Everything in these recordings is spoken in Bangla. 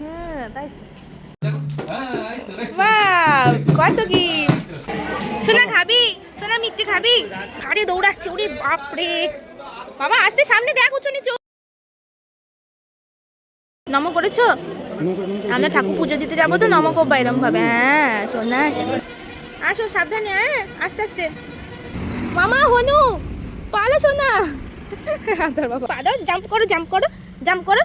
হ্যাঁ তাই কত কি সোনা খাবি? সোনা মিথ্যে খাবি? আরে, দৌড়াচ্ছে, ওরে বাপরে! বাবা, আসতে সামনে দেখ, উঁচু নিচু। নম করেছ? আমরা ঠাকুর পুজো দিতে যাব তো, নম করব এরম ভাবে হ্যাঁ সোনা আসো, সাবধানে হ্যাঁ আস্তে আস্তে। মামা, হনু, পালা, সোনা। পালা জাম্প করো জাম্প করো জাম্প করো।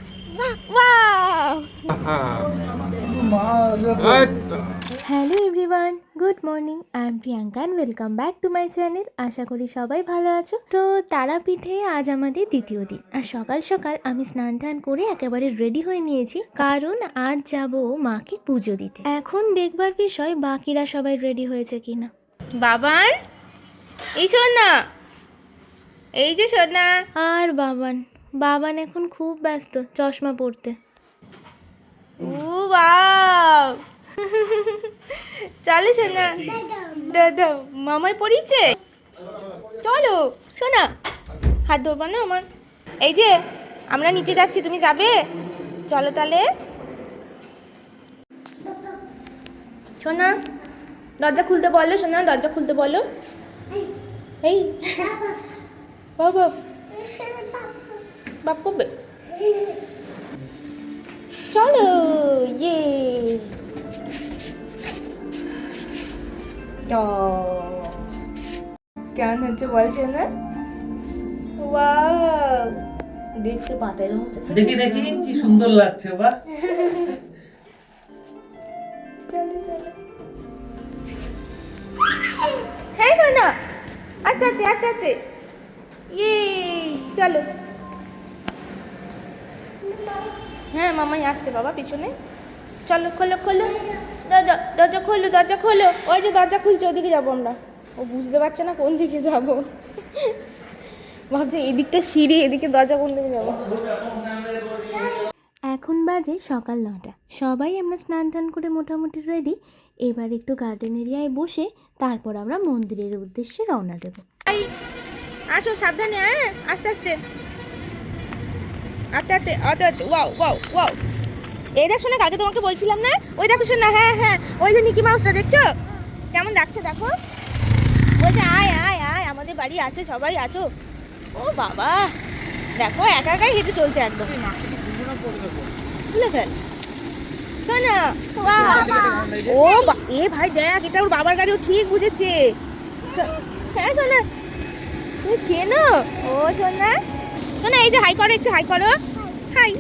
Hello everyone good morning I am Priyanka and welcome back to my channel আশা করি সবাই ভালো আছো। তো তারাপীঠে আজ আমাদের দ্বিতীয় দিন। আর সকাল সকাল আমি স্নান টান করে একেবারে রেডি হয়ে নিয়েছি। কারণ আজ যাব মাকে পুজো দিতে। এখন দেখবার বিষয় বাকিরা সবাই রেডি হয়েছে কিনা। বাবান এই শোন না। এই যে শোন না। আর বাবান বাবান এখন খুব ব্যস্ত চশমা পড়তে ও বাও চলো সোনা। দাদা মামাই পড়িয়েছে। চলো শোনা হাত ধরবা না আমার। এই যে আমরা নিচে যাচ্ছি তুমি যাবে? চলো তাহলে। শোনা দরজা খুলতে বলো শোনা দরজা খুলতে বলো। এই। বাবা। বাপ করবে চলো ইয়ে কেমন হচ্ছে বলছে না ওয়াও দেখছ পাটা এরকম হচ্ছে দেখি দেখি কি সুন্দর লাগছে বা চলো চলো হ্যাঁ শোনা আস্তে আস্তে আস্তে আস্তে ইয়ে চলো হ্যাঁ মামাই আসছে বাবা পিছনে। চলো খোলো খোলো। দরজা দরজা খোলো দরজা খোলো। ওই যে দরজা খুলছে ওদিকে যাব আমরা। ও বুঝতে পারছে না কোন দিকে যাব। ভাবছে এদিকটা সিঁড়ি এদিকে দরজা কোন দিকে যাব এখন বাজে সকাল নটা। সবাই আমরা স্নান টান করে মোটামুটি রেডি এবার একটু গার্ডেন এরিয়ায় বসে তারপর আমরা মন্দিরের উদ্দেশ্যে রওনা দেবো। আসো সাবধানে হ্যাঁ? আস্তে আস্তে। আস্তে আস্তে ওয়াও ওয়াও ওয়াও এই দেখ শোনা কালকে তোমাকে বলছিলাম না? ওই দেখো শোনা হ্যাঁ হ্যাঁ ওই যে মিকি মাউসটা দেখছ? কেমন ডাকছে দেখো? বলছে আয় আয় আয় আমাদের বাড়ি আছে সবাই আছো। ও বাবা দেখো একা একাই হেঁটে চলছে একদম। খুলে ফেল। শোনা ও এ ভাই দেখ এটা ওর বাবার গাড়ি ও ঠিক বুঝেছে। হ্যাঁ শোনা। তুমি চেনো? ও শোনা। শোনা এই যে হাই করো, একটু হাই করো। হাই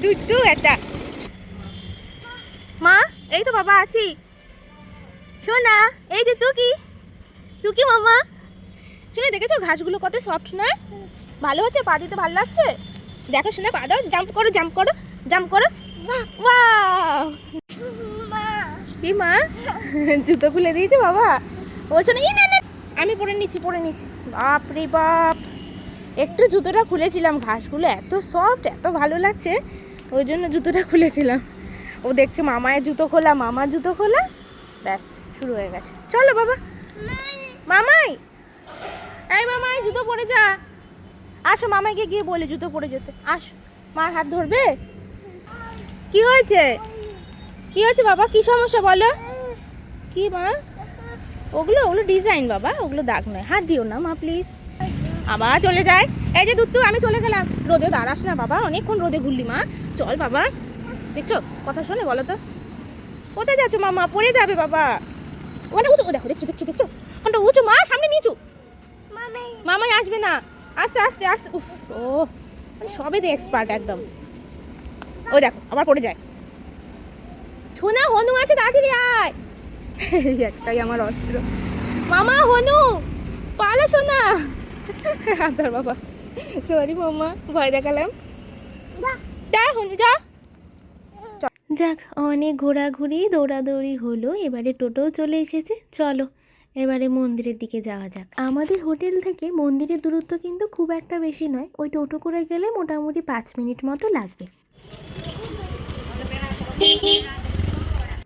টুটু একটা। মা, এই তো বাবা আছি। শোনা, এই যে তুকি। তুকি মামা। শুনে দেখেছ ঘাসগুলো কত সফট না? ভালো হচ্ছে? পা দিতে ভালো লাগছে? দেখো, শুনে পা দাও। জাম্প করো জাম্প করো জাম্প করো। ওয়াও কি মা? জুতো খুলে দিয়েছে বাবা। ও না না আমি পরে নিচ্ছি পরে নিচ্ছি। বাপ রে বাপ। একটু জুতোটা খুলেছিলাম, ঘাসগুলো এত সফট এত ভালো লাগছে, ওই জন্য জুতোটা খুলেছিলাম। ও দেখছে মামায়ের জুতো খোলা, মামার জুতো খোলা, ব্যাস, শুরু হয়ে গেছে। চলো বাবা। মামাই! এই মামাই, জুতো পরে যা। আসো মামাইকে গিয়ে বলে জুতো পরে যেতে। আসো। মার হাত ধরবে? কি হয়েছে? কি হয়েছে বাবা? কি সমস্যা বলো? কি মা? ওগুলো ওগুলো ডিজাইন বাবা, ওগুলো দাগ নয়। হাত দিও না মা প্লিজ আবার চলে যায়। এই যে দুত্তু আমি চলে গেলাম। রোদে দাঁড়াস না বাবা অনেকক্ষণ রোদে ঘুরলি মা। চল বাবা। দেখছ? কথা শোনে বলো তো। কোথায় যাচ্ছ মামা পড়ে যাবে বাবা। ওখানে উঁচু ও দেখো দেখছ দেখছ দেখছ। ওখানটা উঁচু মা সামনে নিচু। মামাই। আসবে না। আস্তে আস্তে আস্তে। উফ ও মানে সবে তো এক্সপার্ট একদম। ও দেখো আবার পড়ে যায়। সোনা হনু আছে তাড়াতাড়ি আয়। একটাই আমার অস্ত্র। মামা হনু! আদার বাবা। সরি মামা ভয় দেখালাম। যা। যাক, অনেক ঘোরাঘুরি, দৌড়াদৌড়ি হলো, এবারে টোটোও চলে এসেছে, চলো, এবারে মন্দিরের দিকে যাওয়া যাক। আমাদের হোটেল থেকে মন্দিরের দূরত্ব কিন্তু খুব একটা বেশি নয়, ওই টোটো করে গেলে মোটামুটি পাঁচ মিনিট মতো লাগবে।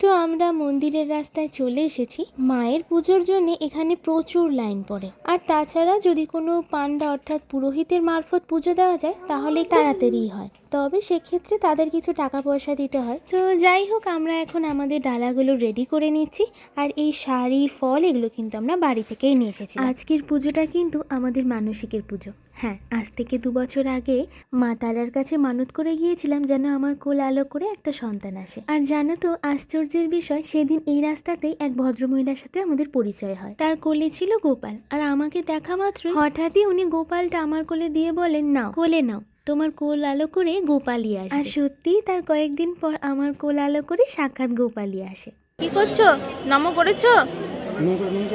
তো আমরা মন্দিরের রাস্তায় চলে এসেছি, মায়ের পুজোর জন্য এখানে প্রচুর লাইন পড়ে। আর তাছাড়া যদি কোনো পান্ডা অর্থাৎ পুরোহিতের মারফত পুজো দেওয়া যায়, তাহলে তাড়াতাড়ি হয়। তবে সেক্ষেত্রে তাদের কিছু টাকা পয়সা দিতে হয়। তো যাই হোক আমরা এখন আমাদের ডালাগুলো রেডি করে নিচ্ছি। আর এই শাড়ি ফল এগুলো কিন্তু আমরা বাড়ি থেকেই নিয়ে এসেছি। আজকের পুজোটা কিন্তু আমাদের মানসিকের পুজো। হ্যাঁ আজ থেকে দু বছর আগে মা তারার কাছে মানত করে গিয়েছিলাম যেন আমার কোল আলো করে একটা সন্তান আসে। আর জানো তো আশ্চর্যের বিষয় সেদিন এই রাস্তাতেই এক ভদ্রমহিলার সাথে আমাদের পরিচয় হয়। তার কোলে ছিল গোপাল। আর আমাকে দেখা মাত্র হঠাৎই উনি গোপালটা আমার কোলে দিয়ে বলেন নাও কোলে নাও। তোমার কোল আলো করে গোপালি আসে আর সত্যিই তার কয়েকদিন পর আমার কোল আলো করে সাক্ষাৎ গোপালি আসে। কি করছ? নম করেছ?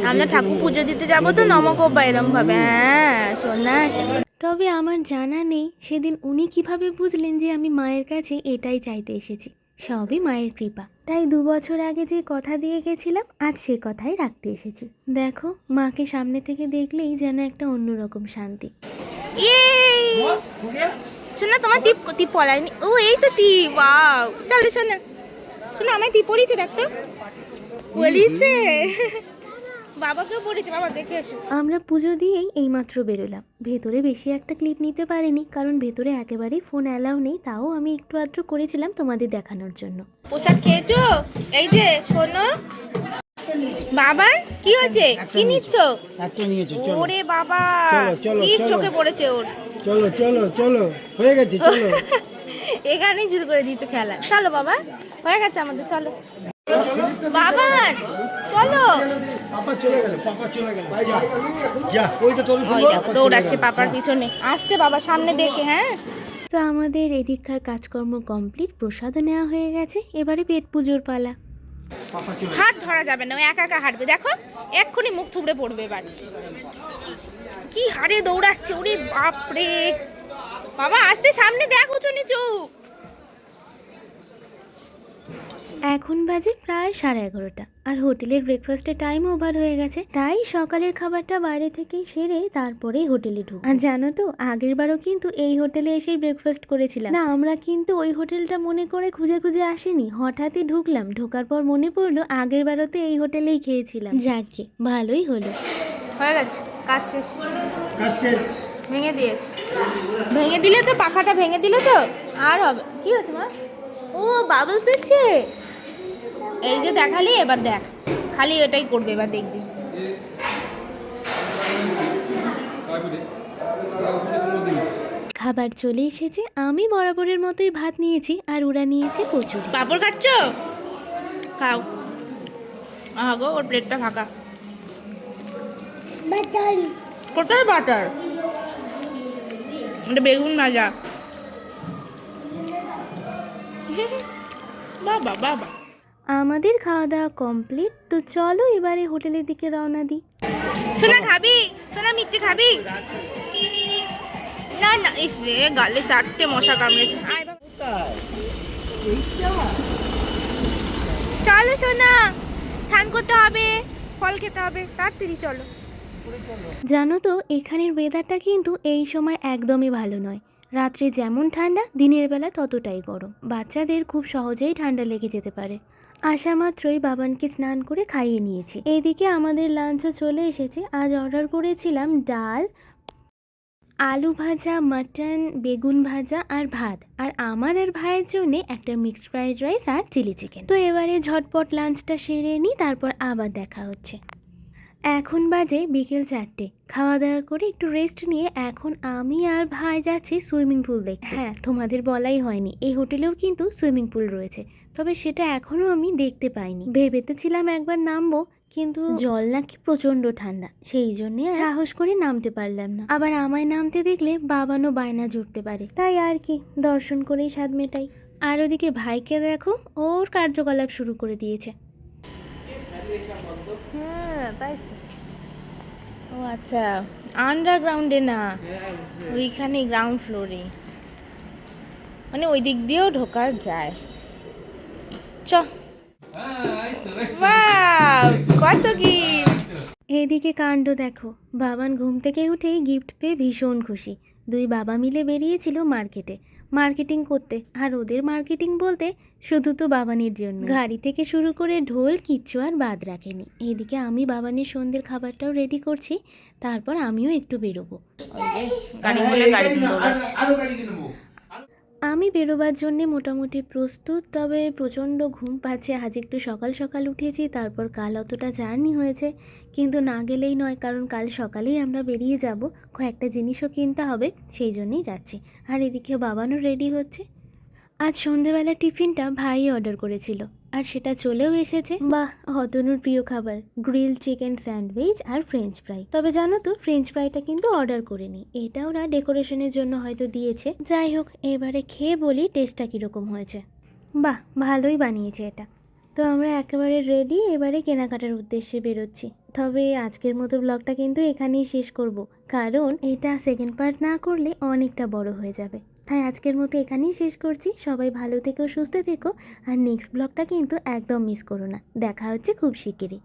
আমরা ঠাকুর পুজো দিতে যাব তো নমক এরম ভাবে হ্যাঁ শোনা তবে আমার জানা নেই সেদিন উনি কীভাবে বুঝলেন যে আমি মায়ের কাছে এটাই চাইতে এসেছি? সবই মায়ের কৃপা। তাই দু বছর আগে যে কথা দিয়ে গেছিলাম আজ সে কথাই রাখতে এসেছি। দেখো মাকে সামনে থেকে দেখলেই যেন একটা অন্যরকম শান্তি। শোনা তোমার টিপ টিপ পলায়নি। ও এই তো টিপ ওয়াও চলো শোনা। শোনা আমায় টিপ পরিয়েছে দেখতো পরিয়েছে। বাবাকেও পড়েছে বাবা দেখে এসো। আমরা পুজো দিয়েই এইমাত্র বেরোলাম। ভেতরে বেশি একটা ক্লিপ নিতে পারিনি কারণ ভেতরে একেবারেই ফোন অ্যালাউ নেই তাও আমি একটু আধটু করেছিলাম তোমাদের দেখানোর জন্য। পোশাক খেয়েছো? এই যে শোনো। বাবার? কি হয়েছে? কি নিচ্ছ? একটা নিয়েছো চলো। ওরে বাবা চলো, চলো, চোখে পড়েছে ওর? চলো চলো চলো। হয়ে গেছে চলো। এখানেই শুরু করে দিয়েছে খেলা। চলো বাবা হয়ে গেছে আমাদের চলো। বাবা চলো। পাপা চলে গেল পাপা চলে গেল। যা যা। ওই তো তোর ওই দেখো দৌড়াচ্ছে পাপার পিছনে। আসতে বাবা সামনে দেখে হ্যাঁ? তো আমাদের এদিককার কাজকর্ম কমপ্লিট প্রসাদও নেওয়া হয়ে গেছে। এবারে পেট পুজোর পালা। হাত ধরা যাবে না, ও একা একা হাঁটবে। দেখো, এক্ষুনি মুখ থুবড়ে পড়বে এবার। কি হারে দৌড়াচ্ছে, ওরে বাপরে। বাবা, আসতে সামনে দেখো উঁচু নিচু। এখন বাজে প্রায় সাড়ে এগারোটা। আর হোটেলের ব্রেকফাস্টের টাইম ওভার হয়ে গেছে। তাই সকালের খাবারটা বাইরে থেকেই সেরে তারপরেই হোটেলে ঢুক আর জানো তো আগের বারও কিন্তু এই হোটেলে এসেই ব্রেকফাস্ট করেছিলাম। না আমরা কিন্তু ওই হোটেলটা মনে করে খুঁজে খুঁজে আসিনি। হঠাৎই ঢুকলাম। ঢোকার পর মনে পড়ল আগের বারও তো এই হোটেলেই খেয়েছিলাম। যাকে ভালোই হলো। হয়ে গেছে কাজ শেষ। কাজ শেষ। ভেঙে দিয়েছে। ভেঙে দিলে তো পাখাটা ভেঙে দিলে তো আর হবে কি হচ্ছে মা? ও বাবলস হচ্ছে এই যে দেখালি এবার দেখ। খালি এটাই করবে এবার দেখবি। খাবার চলে এসেছে আমি বরাবরের মতোই ভাত নিয়েছি আর ওরা নিয়েছে কচুরি। পাপড় খাচ্ছ? খাও। আহা গো ওর প্লেটটা ফাঁকা। কোথায় বাটার? এটা বেগুন ভাজা। বাবা বাবা। আমাদের খাওয়া দাওয়া কমপ্লিট তো চলো এবারে হোটেলের দিকে রওনা দিই। সোনা খাবি? সোনা মিথ্যে খাবি? না না ইস রে গালে চারটে মশা কামড়েছে। আয় চলো সোনা স্নান করতে হবে ফল খেতে হবে তাড়াতাড়ি চলো। জানো তো এখানের ওয়েদারটা কিন্তু এই সময় একদমই ভালো নয়। রাত্রে যেমন ঠান্ডা, দিনের বেলা ততটাই গরম। বাচ্চাদের খুব সহজেই ঠান্ডা লেগে যেতে পারে। আসা মাত্রই বাবানকে স্নান করে খাইয়ে নিয়েছি। এইদিকে আমাদের লাঞ্চও চলে এসেছে। আজ অর্ডার করেছিলাম ডাল, আলু ভাজা মাটন বেগুন ভাজা আর ভাত। আর আমার আর ভাইয়ের জন্য একটা মিক্সড ফ্রাইড রাইস আর চিলি চিকেন তো এবারে ঝটপট লাঞ্চটা সেরে নিই, তারপর আবার দেখা হচ্ছে। এখন বাজে বিকেল চারটে। খাওয়া দাওয়া করে একটু রেস্ট নিয়ে এখন আমি আর ভাই যাচ্ছি সুইমিং পুল দেখতে। হ্যাঁ তোমাদের বলাই হয়নি। এই হোটেলেও কিন্তু সুইমিং পুল রয়েছে। তবে সেটা এখনও আমি দেখতে পাইনি। ভেবে তো ছিলাম একবার নামবো কিন্তু জল নাকি প্রচণ্ড ঠান্ডা। সেই জন্যে সাহস করে নামতে পারলাম না। আবার আমায় নামতে দেখলে বাবানও বায়না জুটতে পারে। তাই আর কি দর্শন করেই স্বাদ মেটাই। আর ওদিকে ভাইকে দেখো ওর কার্যকলাপ শুরু করে দিয়েছে। হ্যাঁ তাই ও আচ্ছা আন্ডারগ্রাউন্ডে না, ওইখানে গ্রাউন্ড ফ্লোরে মানে ওই দিক দিয়েও ঢোকা যায়। চ। কত গিফট এদিকে কাণ্ড দেখো, বাবান ঘুম থেকে উঠেই গিফট পেয়ে ভীষণ খুশি। দুই বাবা মিলে বেরিয়েছিল মার্কেটে মার্কেটিং করতে। আর ওদের মার্কেটিং বলতে শুধু তো বাবানির জন্য। গাড়ি থেকে শুরু করে ঢোল কিচ্ছু আর বাদ রাখেনি। এদিকে আমি বাবানির সন্ধ্যের খাবারটাও রেডি করছি, তারপর আমিও একটু বেরোবো দৌড়াচ্ছে আরও গাড়ি কিনবো আমি বেরোবার জন্যে মোটামুটি প্রস্তুত, তবে প্রচণ্ড ঘুম পাচ্ছে। আজ একটু সকাল সকাল উঠেছি, তারপর কাল অতটা জার্নি হয়েছে। কিন্তু না গেলেই নয়, কারণ কাল সকালেই আমরা বেরিয়ে যাব। কয়েকটা জিনিসও কিনতে হবে, সেই জন্যই যাচ্ছি। আর এদিকে বাবানও রেডি হচ্ছে। আজ সন্ধেবেলা টিফিনটা ভাই অর্ডার করেছিল। আর সেটা চলেও এসেছে। বাহ অতনুর প্রিয় খাবার, গ্রিল চিকেন স্যান্ডউইচ আর ফ্রেঞ্চ ফ্রাই। তবে জানো তো, ফ্রেঞ্চ ফ্রাইটা কিন্তু অর্ডার করিনি। এটা ওরা ডেকোরেশনের জন্য হয়তো দিয়েছে। যাই হোক, এবারে খেয়ে বলি টেস্টটা কীরকম হয়েছে। বাহ, ভালোই বানিয়েছে এটা। তো আমরা একেবারে রেডি এবারে কেনাকাটার উদ্দেশ্যে বেরোচ্ছি। তবে আজকের মতো ব্লগটা কিন্তু এখানেই শেষ করব। কারণ এটা সেকেন্ড পার্ট না করলে অনেকটা বড় হয়ে যাবে। তাই আজকের মতো এখানেই শেষ করছি। সবাই ভালো থেকো, সুস্থ থেকো। আর নেক্সট ব্লগটা কিন্তু একদম মিস করো না। দেখা হচ্ছে খুব শিগগিরই।